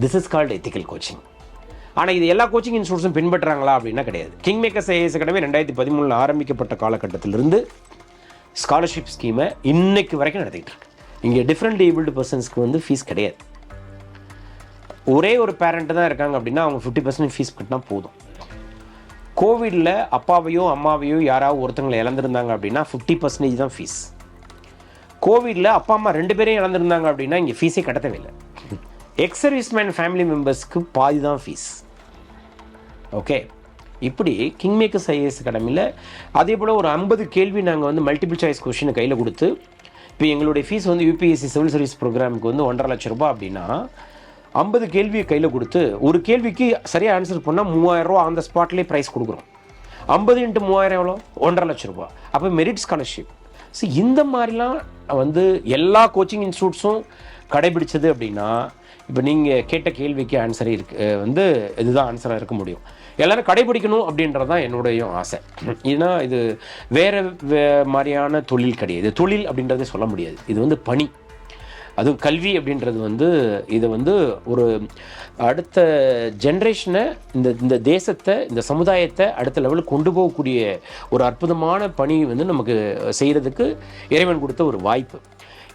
This is called ethical coaching ஆனால் இது எல்லா கோச்சிங் இன்ஸ்டியூட்ஸும் பின்பற்றுறாங்களா அப்படின்னா கிடையாது. கிங் மேக்கர்ஸ் ஐஏஎஸ் அகாடமி ரெண்டாயிரத்தி பதிமூணில் ஆரம்பிக்கப்பட்ட காலகட்டத்திலிருந்து ஸ்காலர்ஷிப் ஸ்கீமை இன்னைக்கு வரைக்கும் நடத்திக்கிட்டு இருக்கு. இங்கே டிஃப்ரெண்ட் ஏபிள்டு பர்சன்ஸ்க்கு வந்து ஃபீஸ் கிடையாது. ஒரே ஒரு பேரண்ட்டு தான் இருக்காங்க அப்படின்னா அவங்க ஃபிஃப்டி பர்சன்ட் ஃபீஸ் கட்டினா போதும். கோவிடில் அப்பாவையோ அம்மாவையோ யாராவது ஒருத்தங்களை இழந்திருந்தாங்க அப்படின்னா ஃபிஃப்டி பர்சன்டேஜ் தான் ஃபீஸ் கோவிடில் அப்பா அம்மா ரெண்டு பேரையும் இழந்திருந்தாங்க அப்படின்னா இங்கே ஃபீஸே கட்டவே இல்லை. எக்ஸ் சர்வீஸ்மேன் ஃபேமிலி மெம்பர்ஸ்க்கு பாதி தான் ஃபீஸ் ஓகே இப்படி கிங் மேக்கர்ஸ் ஐஏஎஸ் அகாடமியில் அதே போல் ஒரு ஐம்பது கேள்வி நாங்கள் வந்து மல்டிபிள் சாய்ஸ் கொஷினை கையில் கொடுத்து இப்போ எங்களுடைய ஃபீஸ் வந்து யூபிஎஸ்சி சிவில் சர்வீஸ் ப்ரோக்ராமுக்கு வந்து ஒன்றரை லட்ச ரூபாய் அப்படின்னா ஐம்பது கேள்வியை கையில் கொடுத்து ஒரு கேள்விக்கு சரியாக ஆன்சர் பண்ணால் மூவாயிரரூவா அந்த ஸ்பாட்லேயே ப்ரைஸ் கொடுக்குறோம். ஐம்பது இன்ட்டு மூவாயிரம் எவ்வளோ? ஒன்றரை லட்ச ரூபாய் அப்போ மெரிட் ஸ்காலர்ஷிப் ஸோ இந்த மாதிரிலாம் வந்து எல்லா கோச்சிங் இன்ஸ்டியூட்ஸும் கடைபிடிச்சது அப்படின்னா இப்போ நீங்கள் கேட்ட கேள்விக்கு ஆன்சரே இருக்கு வந்து இதுதான் ஆன்சராக இருக்க முடியும். எல்லாரும் கடைபிடிக்கணும் அப்படின்றது தான் என்னுடைய ஆசை. ஏன்னா இது வேறு மாதிரியான தொழில் கிடையாது. தொழில் அப்படின்றதே சொல்ல முடியாது. இது வந்து பணி. அதுவும் கல்வி அப்படின்றது வந்து இதை வந்து ஒரு அடுத்த ஜென்ரேஷனை இந்த இந்த தேசத்தை இந்த சமுதாயத்தை அடுத்த லெவலுக்கு கொண்டு போகக்கூடிய ஒரு அற்புதமான பணி வந்து நமக்கு செய்கிறதுக்கு இறைவன் கொடுத்த ஒரு வாய்ப்பு.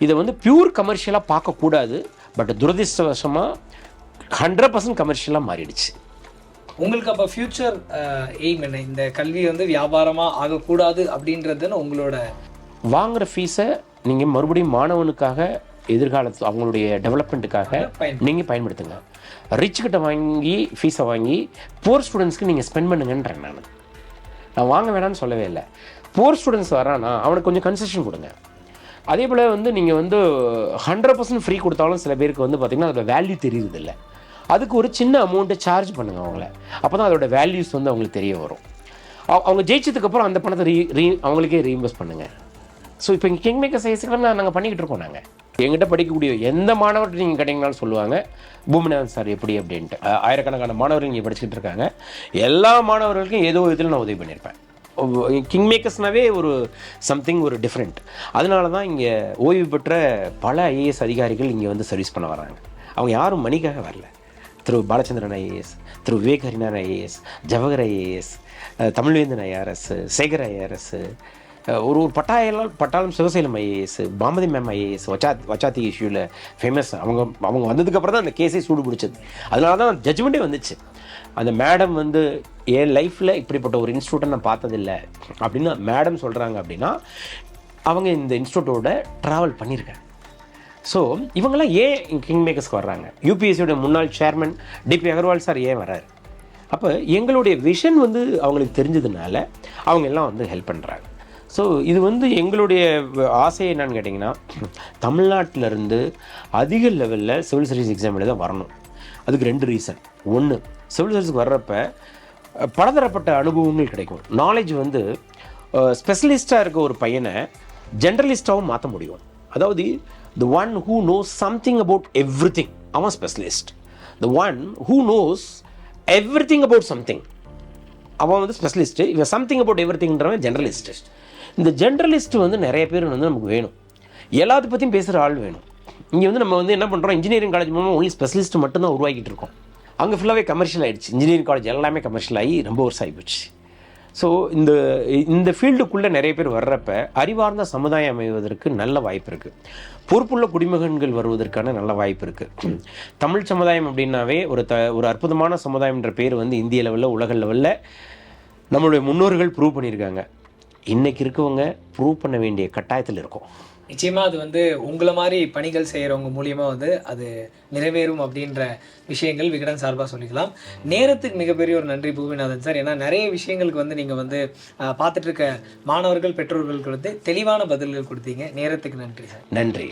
இதை வந்து பியூர் கமர்ஷியலாக பார்க்கக்கூடாது. பட் துரதிர்ஷ்டவசமாக ஹண்ட்ரட் பர்சன்ட் கமர்ஷியலாக மாறிடுச்சு. உங்களுக்கு அப்போ ஃபியூச்சர் எய்ம் என்ன? இந்த கல்வி வந்து வியாபாரமாக ஆகக்கூடாது அப்படின்றதுன்னு உங்களோட வாங்குற ஃபீஸை நீங்கள் மறுபடியும் மாணவனுக்காக எதிர்காலத்தில் அவங்களுடைய டெவலப்மெண்ட்டுக்காக நீங்கள் பயன்படுத்துங்க. ரிச் கிட்ட வாங்கி ஃபீஸை வாங்கி போர் ஸ்டூடெண்ட்ஸ்க்கு நீங்கள் ஸ்பெண்ட் பண்ணுங்கன்றேன் நான். நான் வாங்க வேணாம்னு சொல்லவே இல்லை. போர் ஸ்டூடெண்ட்ஸ் வரானா அவனுக்கு கொஞ்சம் கன்செஷன் கொடுங்க. அதே போல் வந்து நீங்கள் வந்து ஹண்ட்ரட் பர்சன்ட் ஃப்ரீ கொடுத்தாலும் சில பேருக்கு வந்து பார்த்திங்கன்னா அதோட வேல்யூ தெரியுது இல்லை அதுக்கு ஒரு சின்ன அமௌண்ட்டை சார்ஜ் பண்ணுங்க அவங்கள. அப்போ தான் அதோட வேல்யூஸ் வந்து அவங்களுக்கு தெரிய வரும். அவ- அவங்க ஜெயிச்சதுக்கப்புறம் அந்த பணத்தை ரீ ரீ அவங்களுக்கே ரீஇன்வெஸ்ட் பண்ணுங்கள் ஸோ இப்போ இங்கே கிங் மேக்கர் சைஸ்க்கு நாங்கள் பண்ணிக்கிட்டு இருக்கோம் நாங்கள் எங்கிட்ட படிக்கக்கூடிய எந்த மாணவர்கிட்ட நீங்கள் கேட்டிங்கனாலும் சொல்லுவாங்க பூமிநாதன் சார் எப்படி அப்படின்ட்டு. ஆயிரக்கணக்கான மாணவர்கள் இங்கே படிச்சுட்டு இருக்காங்க. எல்லா மாணவர்களுக்கும் ஏதோ இதில் நான் உதவி பண்ணியிருப்பேன். கிங் மேக்கர்ஸ்னாவே ஒரு சம்திங் ஒரு டிஃப்ரெண்ட் அதனால தான் இங்கே ஓய்வு பெற்ற பல ஐஏஎஸ் அதிகாரிகள் இங்கே வந்து சர்வீஸ் பண்ண வராங்க. அவங்க யாரும் மணிக்காக வரல. திரு பாலச்சந்திரன் ஐஏஎஸ் திரு Vivek Harinathan IAS Jawahar IAS Tamilvendhan IRS Sekar IRS ஒரு ஒரு பட்டாயெல்லாம் பட்டாளம் சிவசேலம் ஐஏஎஸ் பாமதி மேம் ஐஏஎஸ் வச்சா வச்சாத்தி இஷ்யூவில் ஃபேமஸ் அவங்க அவங்க வந்ததுக்கப்புறம் தான் அந்த கேஸே சூடு பிடிச்சது. அதனால தான் ஜட்ஜ்மெண்ட்டே வந்துச்சு. அந்த மேடம் வந்து என் லைஃப்பில் இப்படிப்பட்ட ஒரு இன்ஸ்டியூட்டை நான் பார்த்ததில்ல. அப்படின்னு மேடம் சொல்கிறாங்க அப்படின்னா அவங்க இந்த இன்ஸ்டியூட்டோட ட்ராவல் பண்ணியிருக்காங்க ஸோ இவங்கெல்லாம் ஏன் கிங் மேக்கர்ஸ்க்கு வர்றாங்க? யூபிஎஸ்சியோட முன்னாள் சேர்மன் டிபி அகர்வால் சார் ஏன் வர்றாரு? அப்போ எங்களுடைய விஷன் வந்து அவங்களுக்கு தெரிஞ்சதுனால அவங்க எல்லாம் வந்து ஹெல்ப் பண்ணுறாங்க ஸோ இது வந்து எங்களுடைய வ- ஆசை என்னன்னு கேட்டிங்கன்னா தமிழ்நாட்டிலேருந்து அதிக லெவலில் சிவில் சர்வீஸ் எக்ஸாம் எழுத வரணும். அதுக்கு ரெண்டு ரீசன் ஒன்று சிவில் சர்வீஸ்க்கு வர்றப்ப பலதரப்பட்ட அனுபவங்கள் கிடைக்கும். நாலேஜ் வந்து ஸ்பெஷலிஸ்ட்டாக இருக்க ஒரு பையனை ஜென்ரலிஸ்ட்டாகவும் மாற்ற முடியும். அதாவது the one who knows something about everything அவன் specialist the one who knows everything about something அவன் வந்து ஸ்பெஷலிஸ்ட்டு இவன் சம்திங் அபவுட் எவ்ரி திங்கிறவன் ஜென்ரலிஸ்ட் இந்த ஜென்ரலிஸ்ட் வந்து நிறைய பேர் வந்து நமக்கு வேணும். எல்லாத்த பற்றியும் பேசுகிற ஆள் வேணும். இங்கே வந்து நம்ம வந்து என்ன பண்ணுறோம் இன்ஜினியரிங் காலேஜ் மூலமாக ஒன்லி ஸ்பெஷலிஸ்ட் மட்டும்தான் உருவாக்கிட்டு இருக்கோம். அங்கே ஃபுல்லாகவே கமர்ஷியல் ஆகிடுச்சு இன்ஜினியரிங் காலேஜ் எல்லாமே கமர்ஷியல் ஆகி ரொம்ப வருஷம் ஆகிப்போச்சு ஸோ இந்த இந்த ஃபீல்டுக்குள்ளே நிறைய பேர் வர்றப்ப அறிவார்ந்த சமுதாயம் அமைவதற்கு நல்ல வாய்ப்பு இருக்குது பொறுப்புள்ள குடிமகன்கள் வருவதற்கான நல்ல வாய்ப்பு இருக்குது தமிழ் சமுதாயம் அப்படின்னாவே ஒரு த ஒரு அற்புதமான சமுதாயம்ன்ற பேர் வந்து இந்திய லெவலில் உலக லெவலில் நம்மளுடைய முன்னோர்கள் ப்ரூவ் பண்ணியிருக்காங்க. இன்னைக்கு இருக்கவங்க ப்ரூவ் பண்ண வேண்டிய கட்டாயத்தில் இருக்கும். நிச்சயமா அது வந்து உங்களை மாதிரி பணிகள் செய்கிறவங்க மூலியமா வந்து அது நிறைவேறும் அப்படின்ற விஷயங்கள் விகடன் சார்பாக சொல்லிக்கலாம். நேரத்துக்கு மிகப்பெரிய ஒரு நன்றி பூமிநாதன் சார். ஏன்னா நிறைய விஷயங்களுக்கு வந்து நீங்கள் வந்து பார்த்துட்டு இருக்க மாணவர்கள் பெற்றோர்களுக்கு வந்து தெளிவான பதில்கள் கொடுத்தீங்க. நேரத்துக்கு நன்றி சார். நன்றி.